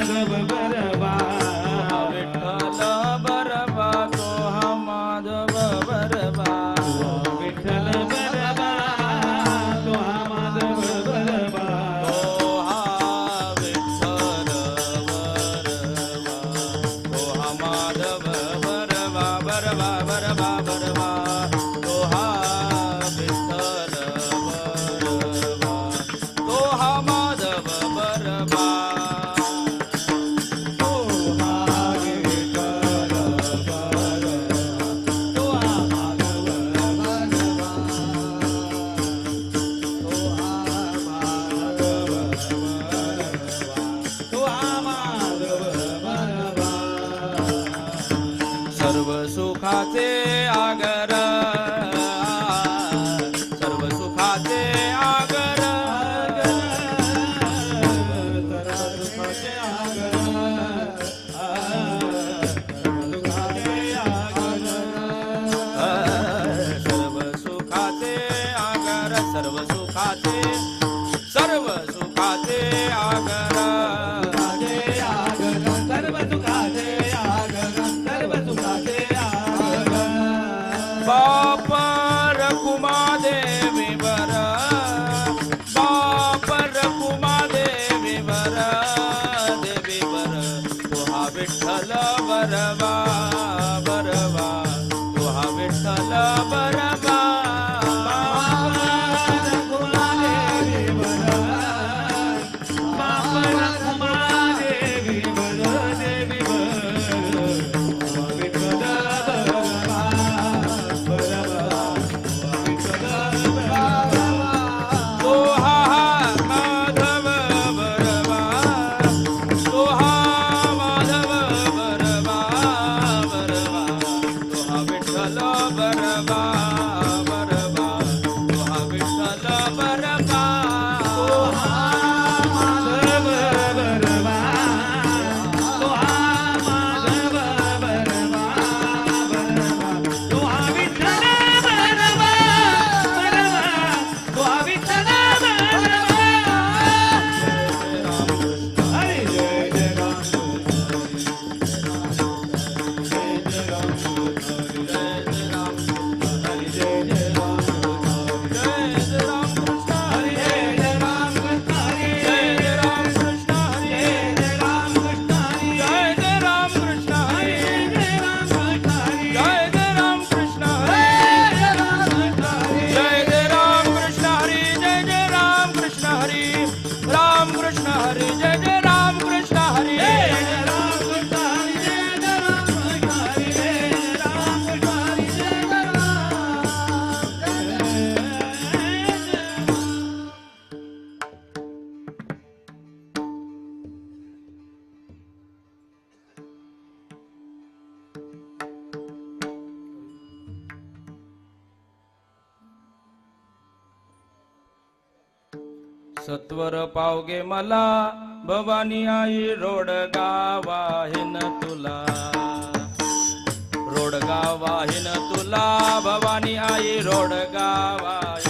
ராகவ सुखाचे आगर. सर्व सुखाचे आगर. सर्व सुखाचे आगर. सर्व सुखाचे விட்டல வரவா सत्वर पावगे मला भवानी आई रोड गावाहीन तुला. रोड गावाहीन तुला भवानी आई रोड गावाहीन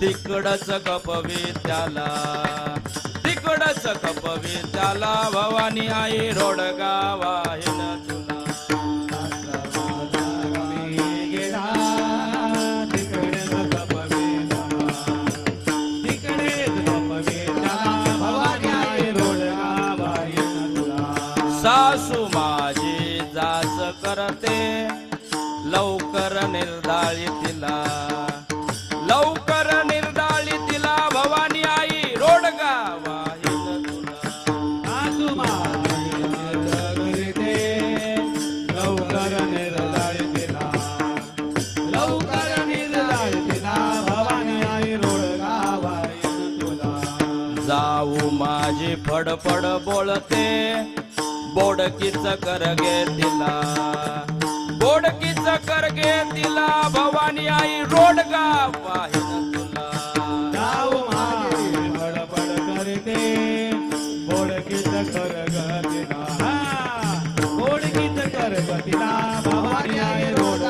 तिकडच कपवी त्याला तिकडच कपवी त्याला भवानी आई रोड गावाहीन तुला सासू माझी जाच करते लवकर निर्दाळी तिला. लवकर जाऊ माझी फडफड बोलते. बोडकीच करगे तिला. बोडकीच करगे तिला. भवानी आई रोड गा पाहिलं तुला. जाऊ माझी फडफड करते. बोडकीच करग तिला. बोडकीच करग तिला. भवानी आई रोड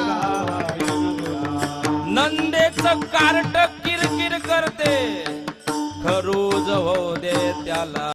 नंदेच कार्ट किरकिर करते. खरूज होऊ दे त्याला.